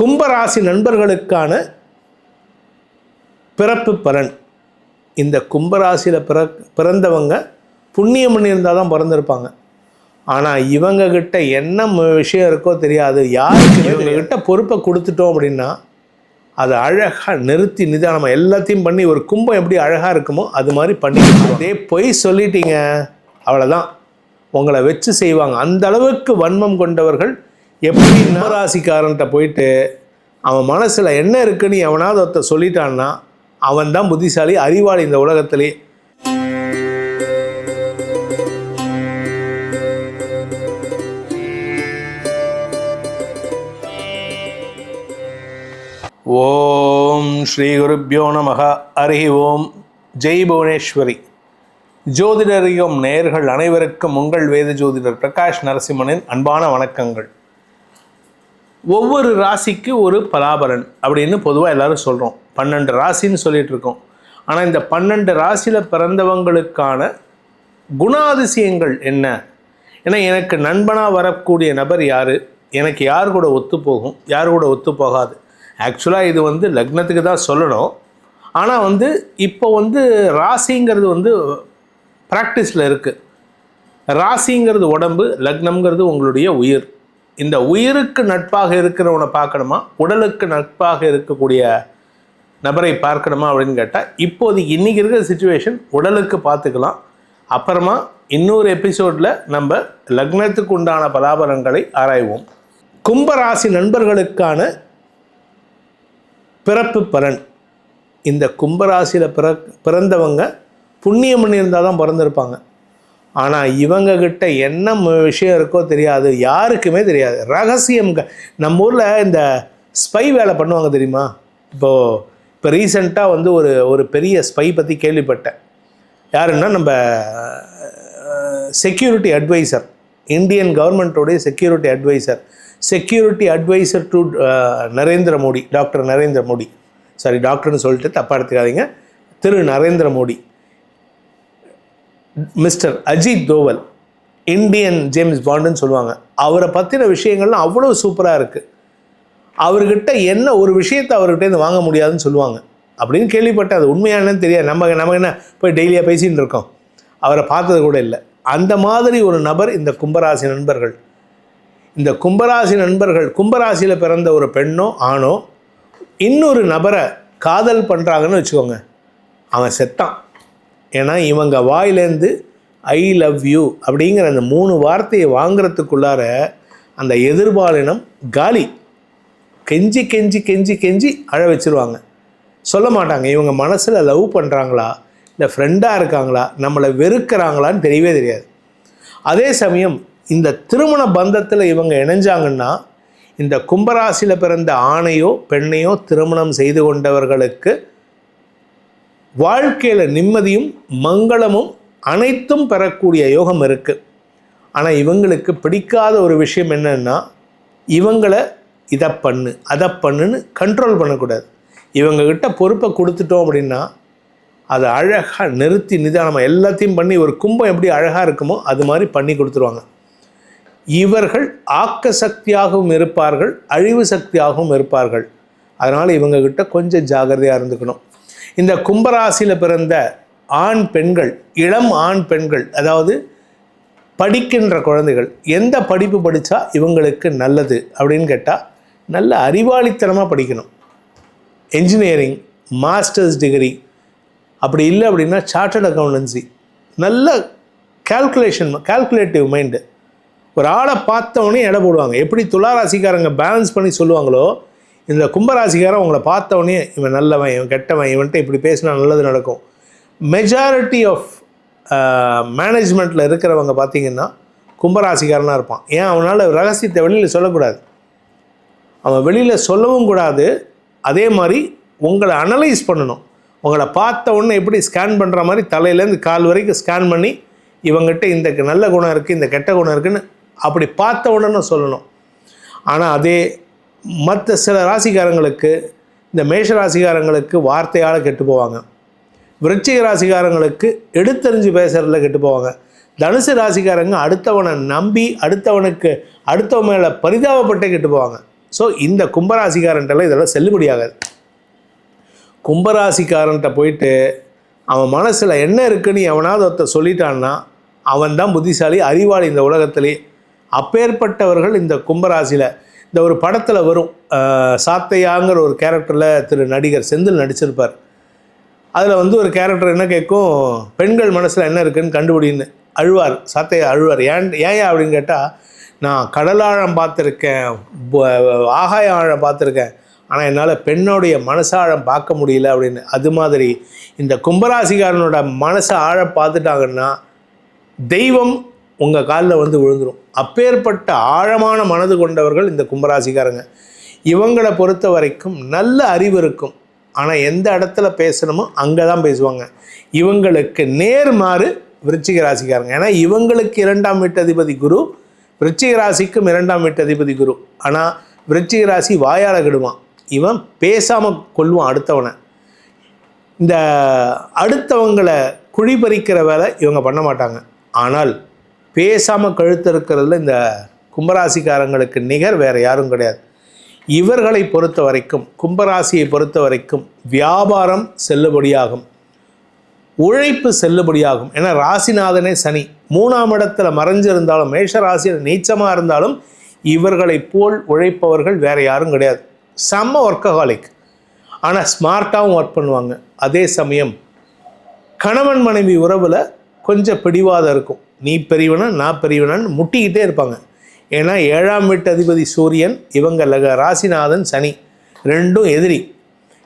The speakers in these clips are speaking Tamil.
கும்பராசி நண்பர்களுக்கான பிறப்பு பலன். இந்த கும்பராசியில் பிற பிறந்தவங்க புண்ணியம் பண்ணியிருந்தால் தான் பிறந்திருப்பாங்க. ஆனால் இவங்க கிட்ட என்ன விஷயம் இருக்கோ தெரியாது. யாருக்கு இவங்க கிட்ட பொறுப்பை கொடுத்துட்டோம் அப்படின்னா அதை அழகாக நிறுத்தி நிதானமாக எல்லாத்தையும் பண்ணி ஒரு கும்பம் எப்படி அழகாக இருக்குமோ அது மாதிரி பண்ணி. அதே பொய் சொல்லிட்டீங்க அவ்வளோதான் உங்களை வச்சு செய்வாங்க. அந்த அளவுக்கு வன்மம் கொண்டவர்கள் எப்படி நவராசிக்காரன்ட்ட போயிட்டு அவன் மனசில் என்ன இருக்குன்னு எவனாவது ஒருத்தர் சொல்லிட்டான்னா அவன் தான் புத்திசாலி அறிவாளி இந்த உலகத்திலே. ஓம் ஸ்ரீ குருப்பியோ நமக. அருகி ஓம். ஜெய் புவனேஸ்வரி. ஜோதிடரியம் நேயர்கள் அனைவருக்கும் உங்கள் வேத ஜோதிடர் பிரகாஷ் நரசிம்மனின் அன்பான வணக்கங்கள். ஒவ்வொரு ராசிக்கு ஒரு பலாபலன் அப்படின்னு பொதுவாக எல்லாரும் சொல்கிறோம் பன்னெண்டு ராசின்னு சொல்லிட்டு இருக்கோம். ஆனால் இந்த பன்னெண்டு ராசியில் பிறந்தவங்களுக்கான குணாதிசயங்கள் என்ன? ஏன்னா எனக்கு நண்பனாக வரக்கூடிய நபர் யார்? எனக்கு யார் கூட ஒத்து போகும்? யார் கூட ஒத்து போகாது? ஆக்சுவலாக இது வந்து லக்னத்துக்கு தான் சொல்லணும். ஆனால் வந்து இப்போ வந்து ராசிங்கிறது வந்து ப்ராக்டிஸில் இருக்குது ராசிங்கிறது உடம்பு லக்னம்ங்கிறது உங்களுடைய உயிர். இந்த உயிருக்கு நட்பாக இருக்கிறவனை பார்க்கணுமா? உடலுக்கு நட்பாக இருக்கக்கூடிய நபரை பார்க்கணுமா அப்படின்னு கேட்டால் இப்போது இன்றைக்கி இருக்கிற சுச்சுவேஷன் உடலுக்கு பார்த்துக்கலாம். அப்புறமா இன்னொரு எபிசோடில் நம்ம லக்னத்துக்கு உண்டான பலாபலங்களை ஆராய்வோம். கும்பராசி நண்பர்களுக்கான பிறப்பு பலன். இந்த கும்பராசியில் பிற பிறந்தவங்க புண்ணியம் பண்ணியிருந்தால் தான் பிறந்திருப்பாங்க. ஆனால் இவங்க கிட்ட என்ன விஷயம் இருக்கோ தெரியாது யாருக்குமே தெரியாது. ரகசியம் நம்ம ஊரில் இந்த ஸ்பை வேலை பண்ணுவாங்க தெரியுமா? இப்போது இப்போ ரீசெண்டாக வந்து ஒரு ஒரு பெரிய ஸ்பை பற்றி கேள்விப்பட்டேன். யாருன்னா நம்ம security adviser Indian கவர்மெண்ட்டோடைய security adviser security adviser to Narendra Modi doctor Narendra Modi. Sorry டாக்டர்னு சொல்லிட்டு தப்பாக எடுத்துக்காதீங்க. திரு Narendra Modi. Mister Ajit Doval Indian James பாண்டுன்னு சொல்லுவாங்க. அவரை பற்றின விஷயங்கள்லாம் அவ்வளோ சூப்பராக இருக்குது அவர்கிட்ட என்ன ஒரு விஷயத்தை அவர்கிட்டேருந்து வாங்க முடியாதுன்னு சொல்லுவாங்க. அப்படின்னு கேள்விப்பட்டேன். அது உண்மையானு தெரியாது. நம்ம நம்ம என்ன போய் டெய்லியாக பேசின்னு இருக்கோம். அவரை பார்த்தது கூட இல்லை. அந்த மாதிரி ஒரு நபர் இந்த கும்பராசி நண்பர்கள். இந்த கும்பராசி நண்பர்கள் கும்பராசியில் பிறந்த ஒரு பெண்ணோ ஆணோ இன்னொரு நபரை காதல் பண்ணுறாங்கன்னு வச்சுக்கோங்க. அவன் செத்தான். ஏன்னா இவங்க வாயிலேருந்து ஐ லவ் யூ அப்படிங்கிற அந்த மூணு வார்த்தையை வாங்குறதுக்குள்ளார அந்த எதிர்பாலினம் காலி. கெஞ்சி கெஞ்சி கெஞ்சி கெஞ்சி அழ வச்சிருவாங்க. சொல்ல மாட்டாங்க. இவங்க மனசில் லவ் பண்ணுறாங்களா இல்லை ஃப்ரெண்டாக இருக்காங்களா? நம்மளை வெறுக்கிறாங்களான்னு தெரியவே தெரியாது. அதே சமயம் இந்த திருமண பந்தத்தில் இவங்க இணைஞ்சாங்கன்னா இந்த கும்பராசியில் பிறந்த ஆணையோ பெண்ணையோ திருமணம் செய்து கொண்டவர்களுக்கு வாழ்க்கையில் நிம்மதியும் மங்களமும் அனைத்தும் பெறக்கூடிய யோகம் இருக்குது ஆனால் இவங்களுக்கு பிடிக்காத ஒரு விஷயம் என்னென்னா இவங்களை இதை பண்ணு அதை பண்ணுன்னு கண்ட்ரோல் பண்ணக்கூடாது. இவங்கக்கிட்ட பொறுப்பை கொடுத்துட்டோம் அப்படின்னா அதை அழகாக நிறுத்தி நிதானமாக எல்லாத்தையும் பண்ணி ஒரு கும்பம் எப்படி அழகாக இருக்குமோ அது மாதிரி பண்ணி கொடுத்துருவாங்க. இவர்கள் ஆக்க சக்தியாகவும் இருப்பார்கள் அழிவு சக்தியாகவும் இருப்பார்கள். அதனால் இவங்கக்கிட்ட கொஞ்சம் ஜாகிரதையாக இருந்துக்கணும். இந்த கும்பராசியில் பிறந்த ஆண் பெண்கள் இளம் ஆண் பெண்கள் அதாவது படிக்கின்ற குழந்தைகள் எந்த படிப்பு படித்தா இவங்களுக்கு நல்லது அப்படின்னு கேட்டால் நல்ல அறிவாளித்தனமாக படிக்கணும். என்ஜினியரிங் மாஸ்டர்ஸ் டிகிரி அப்படி இல்லை அப்படின்னா சார்ட்டர்ட் அக்கௌண்டன்சி நல்ல கால்குலேஷன் கால்குலேட்டிவ் மைண்டு ஒரு ஆளை பார்த்தவொடனே எடை போடுவாங்க. எப்படி துளாராசிக்காரங்க பேலன்ஸ் பண்ணி சொல்லுவாங்களோ இந்த கும்பராசிக்காரன் உங்களை பார்த்தவொடனே இவன் நல்லவன் இவன் கெட்டவன் இவன்கிட்ட இப்படி பேசினா நல்லது நடக்கும். மெஜாரிட்டி ஆஃப் மேனேஜ்மெண்ட்டில் இருக்கிறவங்க பார்த்தீங்கன்னா கும்பராசிக்காரனாக இருப்பான். ஏன்? அவனால் ரகசியத்தை வெளியில் சொல்லக்கூடாது. அவன் வெளியில் சொல்லவும் கூடாது. அதே மாதிரி உங்களை அனலைஸ் பண்ணணும். உங்களை பார்த்த உடனே எப்படி ஸ்கேன் பண்ணுற மாதிரி தலையிலேருந்து கால் வரைக்கும் ஸ்கேன் பண்ணி இவங்ககிட்ட இந்த நல்ல குணம் இருக்குது இந்த கெட்ட குணம் இருக்குதுன்னு அப்படி பார்த்த உடனே சொல்லணும். ஆனால் அதே மற்ற சில ராசிக்காரங்களுக்கு இந்த மேஷ ராசிக்காரங்களுக்கு வார்த்தையால் கெட்டு போவாங்க. விருச்சிக ராசிக்காரங்களுக்கு எடுத்தறிஞ்சு பேசுகிறதுல கெட்டு போவாங்க. தனுசு ராசிக்காரங்க அடுத்தவனை நம்பி அடுத்தவனுக்கு அடுத்தவன் மேலே பரிதாபப்பட்டே கெட்டு போவாங்க. ஸோ இந்த கும்பராசிக்காரன்ட்டெல்லாம் இதெல்லாம் செல்லுபடியாகாது கும்பராசிக்காரன்ட்ட போயிட்டு அவன் மனசில் என்ன இருக்குன்னு எவனாவது ஒருத்தர் சொல்லிட்டான்னா அவன் தான் புத்திசாலி அறிவாளி இந்த உலகத்திலே. அப்பேற்பட்டவர்கள் இந்த கும்பராசியில். இந்த ஒரு படத்தில் வரும். சாத்தையாங்கிற ஒரு கேரக்டரில் திரு நடிகர் செந்தில் நடிச்சிருப்பார். அதில் வந்து ஒரு கேரக்டர் என்ன கேட்கும்? பெண்கள் மனசில் என்ன இருக்குன்னு கண்டுபிடின்னு அழுவார். சாத்தையா அழுவார். ஏன் ஏன் அப்படின்னு கேட்டால் நான் கடலாழம் பார்த்துருக்கேன். ஆகாய ஆழம் பார்த்துருக்கேன். ஆனால் என்னால் பெண்ணோடைய மனசாழம் பார்க்க முடியல அப்படின்னு. அது மாதிரி இந்த கும்பராசிகாரனோட மனசை ஆழம் பார்த்துட்டாங்கன்னா தெய்வம் உங்கள் காலில் வந்து விழுந்துரும். அப்பேற்பட்ட ஆழமான மனது கொண்டவர்கள் இந்த கும்பராசிக்காரங்க. இவங்களை பொறுத்த வரைக்கும் நல்ல அறிவு இருக்கும். ஆனால் எந்த இடத்துல பேசணுமோ அங்கே தான் பேசுவாங்க. இவங்களுக்கு நேர்மாறு விருச்சிக ராசிக்காரங்க. ஏன்னா இவங்களுக்கு இரண்டாம் வீட்டதிபதி குரு விருச்சிக ராசிக்கும் இரண்டாம் வீட்டதிபதி குரு. ஆனால் விருச்சிக ராசி வாயால் கெடுவான். இவன் பேசாமல் கொள்வான் அடுத்தவனை. இந்த அடுத்தவங்களை குழி பறிக்கிற வேலை இவங்க பண்ண மாட்டாங்க. ஆனால் பேசாமல் கழுத்து இருக்கிறதுல இந்த கும்பராசிக்காரங்களுக்கு நிகர் வேறு யாரும் கிடையாது. இவர்களை பொறுத்த வரைக்கும் கும்பராசியை பொறுத்த வரைக்கும் வியாபாரம் செல்லுபடியாகும். உழைப்பு செல்லுபடியாகும். ஏன்னா ராசிநாதனே சனி. மூணாம் இடத்துல மறைஞ்சிருந்தாலும் மேஷ ராசியில் நீச்சமாக இருந்தாலும் இவர்களைப் போல் உழைப்பவர்கள் வேறு யாரும் கிடையாது. செம்ம ஒர்க்கஹாலிக் ஆனால் ஸ்மார்ட்டாகவும் ஒர்க் பண்ணுவாங்க. அதே சமயம் கணவன் மனைவி உறவில் கொஞ்சம் பிடிவாதம் இருக்கும். நீ பெரியவனா நான் பெரியவனான்னு முட்டிக்கிட்டே இருப்பாங்க. ஏன்னா ஏழாம் வீட்டு அதிபதி சூரியன் இவங்க லக ராசிநாதன் சனி. ரெண்டும் எதிரி.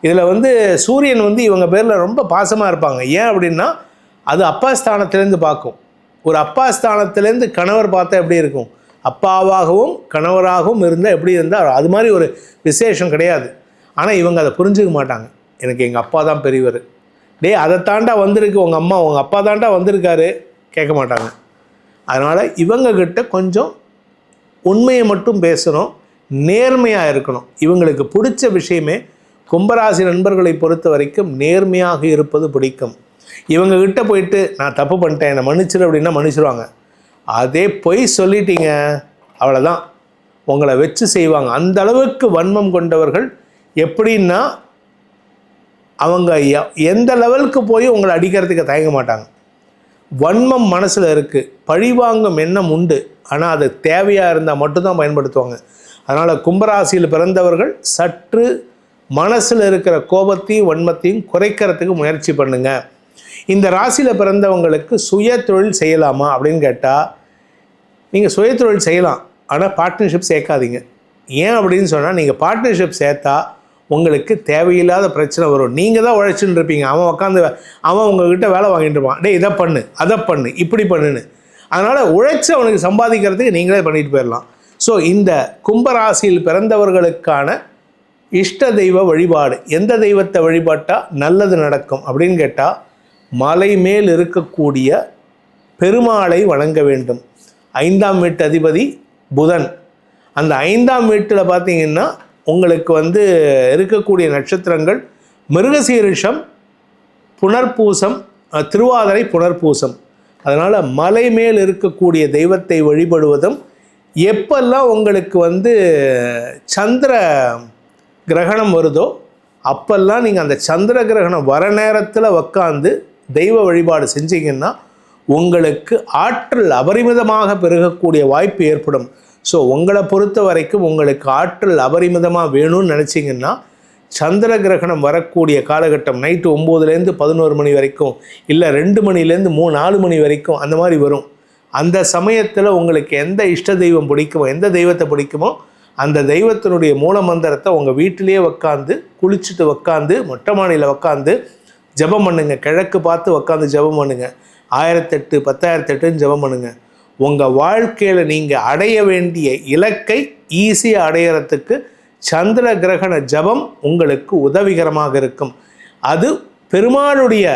இதில் வந்து சூரியன் வந்து இவங்க பேரில் ரொம்ப பாசமாக இருப்பாங்க. ஏன் அப்படின்னா அது அப்பா ஸ்தானத்துலேருந்து பார்க்கும். ஒரு அப்பா ஸ்தானத்துலேருந்து கணவர் பார்த்தா எப்படி இருக்கும்? அப்பாவாகவும் கணவராகவும் இருந்தால் எப்படி இருந்தால் அது மாதிரி ஒரு விசேஷம் கிடையாது. ஆனால் இவங்க அதை புரிஞ்சுக்க மாட்டாங்க. எனக்கு எங்கள் அப்பா தான் பெரியவர். டேய் அதை தாண்டா வந்திருக்கு உங்கள் அம்மா. உங்கள் அப்பா தாண்டா வந்திருக்காரு. கேட்க மாட்டாங்க. அதனால் இவங்கக்கிட்ட கொஞ்சம் உண்மையை மட்டும் பேசணும் நேர்மையாக இருக்கணும். இவங்களுக்கு பிடிச்ச விஷயமே கும்பராசி நண்பர்களை பொறுத்த வரைக்கும் நேர்மையாக இருப்பது பிடிக்கும். இவங்க கிட்ட போயிட்டு நான் தப்பு பண்ணிட்டேன் என்னை மன்னிச்சிடு அப்படின்னா மன்னிச்சிருவாங்க. அதே பொய் சொல்லிட்டீங்க அவ்வளோதான் உங்களை வச்சு செய்வாங்க. அந்த அளவுக்கு வன்மம் கொண்டவர்கள் எப்படின்னா அவங்க எந்த லெவலுக்கு போய் உங்களை அடிக்கிறதுக்கு தயங்க மாட்டாங்க. வன்மம் மனசில் இருக்குது பழிவாங்கும் எண்ணம் உண்டு. ஆனால் அது தேவையாக இருந்தால் மட்டும்தான் பயன்படுத்துவாங்க. அதனால் கும்பராசியில் பிறந்தவர்கள் சற்று மனசில் இருக்கிற கோபத்தையும் வன்மத்தையும் குறைக்கிறதுக்கு முயற்சி பண்ணுங்க. இந்த ராசியில் பிறந்தவங்களுக்கு சுய தொழில் செய்யலாமா அப்படின்னு கேட்டால் நீங்கள் சுய தொழில் செய்யலாம். ஆனால் பார்ட்னர்ஷிப் சேர்க்காதீங்க. ஏன் அப்படின்னு சொன்னால் நீங்கள் பார்ட்னர்ஷிப் சேர்த்தா உங்களுக்கு தேவையில்லாத பிரச்சனை வரும். நீங்கள் தான் உழைச்சின்னு இருப்பீங்க. அவன் உட்காந்து அவன் உங்ககிட்ட வேலை வாங்கிட்டு இருப்பான். டே இதை பண்ணு அதை பண்ணு இப்படி பண்ணுன்னு. அதனால் உழைச்சி அவனுக்கு சம்பாதிக்கிறதுக்கு நீங்களே பண்ணிட்டு போயிடலாம். ஸோ இந்த கும்பராசியில் பிறந்தவர்களுக்கான இஷ்ட தெய்வ வழிபாடு. எந்த தெய்வத்தை வழிபாட்டால் நல்லது நடக்கும் அப்படின்னு கேட்டால் மலை மேல் இருக்கக்கூடிய பெருமாளை வணங்க வேண்டும். ஐந்தாம் வீட்டு அதிபதி புதன். அந்த ஐந்தாம் வீட்டில் பார்த்தீங்கன்னா உங்களுக்கு வந்து இருக்கக்கூடிய நட்சத்திரங்கள் மிருகசீரிஷம் புனர்பூசம் திருவாதிரை புனர்பூசம். அதனால் மலை மேல் இருக்கக்கூடிய தெய்வத்தை வழிபடுவதும் எப்பெல்லாம் உங்களுக்கு வந்து சந்திர கிரகணம் வருதோ அப்பெல்லாம் நீங்கள் அந்த சந்திர கிரகணம் வர நேரத்தில் உக்காந்து தெய்வ வழிபாடு செஞ்சீங்கன்னா உங்களுக்கு ஆற்றல் அபரிமிதமாக பெருகக்கூடிய வாய்ப்பு ஏற்படும். ஸோ உங்களை பொறுத்த வரைக்கும் உங்களுக்கு ஆற்றல் அபரிமிதமாக வேணும்னு நினச்சிங்கன்னா சந்திர கிரகணம் வரக்கூடிய காலகட்டம் நைட்டு ஒம்போதுலேருந்து பதினோரு மணி வரைக்கும் இல்லை ரெண்டு மணிலேருந்து மூணு நாலு மணி வரைக்கும் அந்த மாதிரி வரும். அந்த சமயத்தில் உங்களுக்கு எந்த இஷ்ட தெய்வம் பிடிக்குமோ எந்த தெய்வத்தை பிடிக்குமோ அந்த தெய்வத்தினுடைய மூல மந்திரத்தை உங்கள் வீட்டிலேயே உக்காந்து குளிச்சுட்டு உக்காந்து மொட்டை மாடியில் உக்காந்து ஜெபம் பண்ணுங்க. கிழக்கு பார்த்து உக்காந்து ஜெபம் பண்ணுங்க. ஆயிரத்தெட்டு பத்தாயிரத்தெட்டுன்னு ஜெபம் பண்ணுங்கள் உங்கள் வாழ்க்கையில் நீங்கள் அடைய வேண்டிய இலக்கை ஈஸியாக அடையிறதுக்கு சந்திர கிரகண ஜபம் உங்களுக்கு உதவிகரமாக இருக்கும். அது பெருமாளுடைய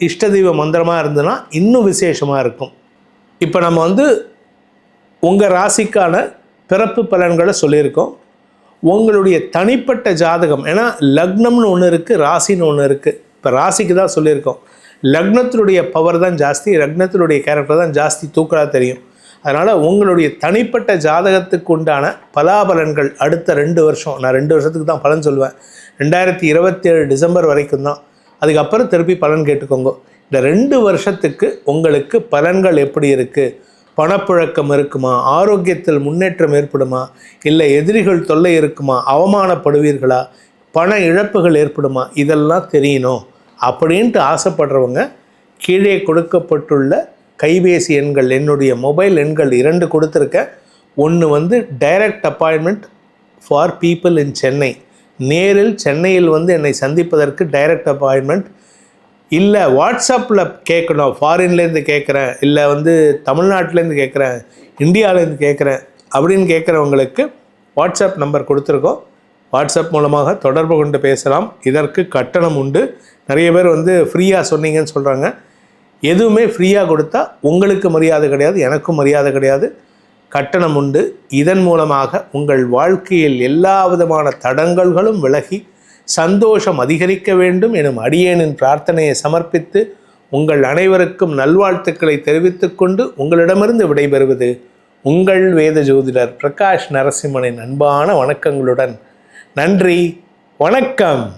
இஷ்டதெய்வ மந்திரமாக இருந்ததுன்னா இன்னும் விசேஷமாக இருக்கும். இப்போ நம்ம வந்து உங்கள் ராசிக்கான பிறப்பு பலன்களை சொல்லியிருக்கோம். உங்களுடைய தனிப்பட்ட ஜாதகம் ஏன்னா லக்னம்னு ஒன்று இருக்குது ராசின்னு ஒன்று இருக்குது இப்போ ராசிக்கு தான் சொல்லியிருக்கோம். லக்னத்தினுடைய பவர் தான் ஜாஸ்தி லக்னத்தினுடைய கேரக்டர் தான் ஜாஸ்தி தூக்கலாக தெரியும். அதனால் உங்களுடைய தனிப்பட்ட ஜாதகத்துக்கு உண்டான பலாபலன்கள் அடுத்த ரெண்டு வருஷம். நான் ரெண்டு வருஷத்துக்கு தான் பலன் சொல்லுவேன் ரெண்டாயிரத்தி இருபத்தேழு டிசம்பர் வரைக்கும் தான். அதுக்கப்புறம் திருப்பி பலன் கேட்டுக்கோங்க. இந்த ரெண்டு வருஷத்துக்கு உங்களுக்கு பலன்கள் எப்படி இருக்குது பணப்புழக்கம் இருக்குமா? ஆரோக்கியத்தில் முன்னேற்றம் ஏற்படுமா? இல்லை எதிரிகள் தொல்லை இருக்குமா? அவமானப்படுவீர்களா? பண இழப்புகள் ஏற்படுமா? இதெல்லாம் தெரியணும். அப்படின்ட்டு ஆசைப்படுறவங்க கீழே கொடுக்கப்பட்டுள்ள கைபேசி எண்கள் என்னுடைய மொபைல் எண்கள் இரண்டு கொடுத்துருக்கேன் ஒன்று வந்து direct appointment for people in Chennai நேரில் சென்னையில் வந்து என்னை சந்திப்பதற்கு டைரக்ட் அப்பாயின்மெண்ட் இல்லை வாட்ஸ்அப்பில் கேட்கணும் ஃபாரின்லேருந்து கேட்குறேன் இல்லை வந்து தமிழ்நாட்டிலேருந்து கேட்குறேன் இந்தியாவிலேருந்து கேட்குறேன் அப்படின்னு கேட்குறவங்களுக்கு வாட்ஸ்அப் நம்பர் கொடுத்துருக்கோம். வாட்ஸ்அப் மூலமாக தொடர்பு கொண்டு பேசலாம். இதற்கு கட்டணம் உண்டு. நிறைய பேர் வந்து ஃப்ரீயாக சொன்னீங்கன்னு சொல்கிறாங்க எதுவுமே ஃப்ரீயாக கொடுத்தா உங்களுக்கு மரியாதை கிடையாது எனக்கும் மரியாதை கிடையாது. கட்டணம் உண்டு. இதன் மூலமாக உங்கள் வாழ்க்கையில் எல்லா விதமான தடங்கல்களும் விலகி சந்தோஷம் அதிகரிக்க வேண்டும் எனும் அடியேனின் பிரார்த்தனையை சமர்ப்பித்து உங்கள் அனைவருக்கும் நல்வாழ்த்துக்களை தெரிவித்துக்கொண்டு உங்களிடமிருந்து விடைபெறுவது உங்கள் வேத ஜோதிடர் பிரகாஷ் நரசிம்மனின் அன்பான வணக்கங்களுடன் நன்றி. வணக்கம்.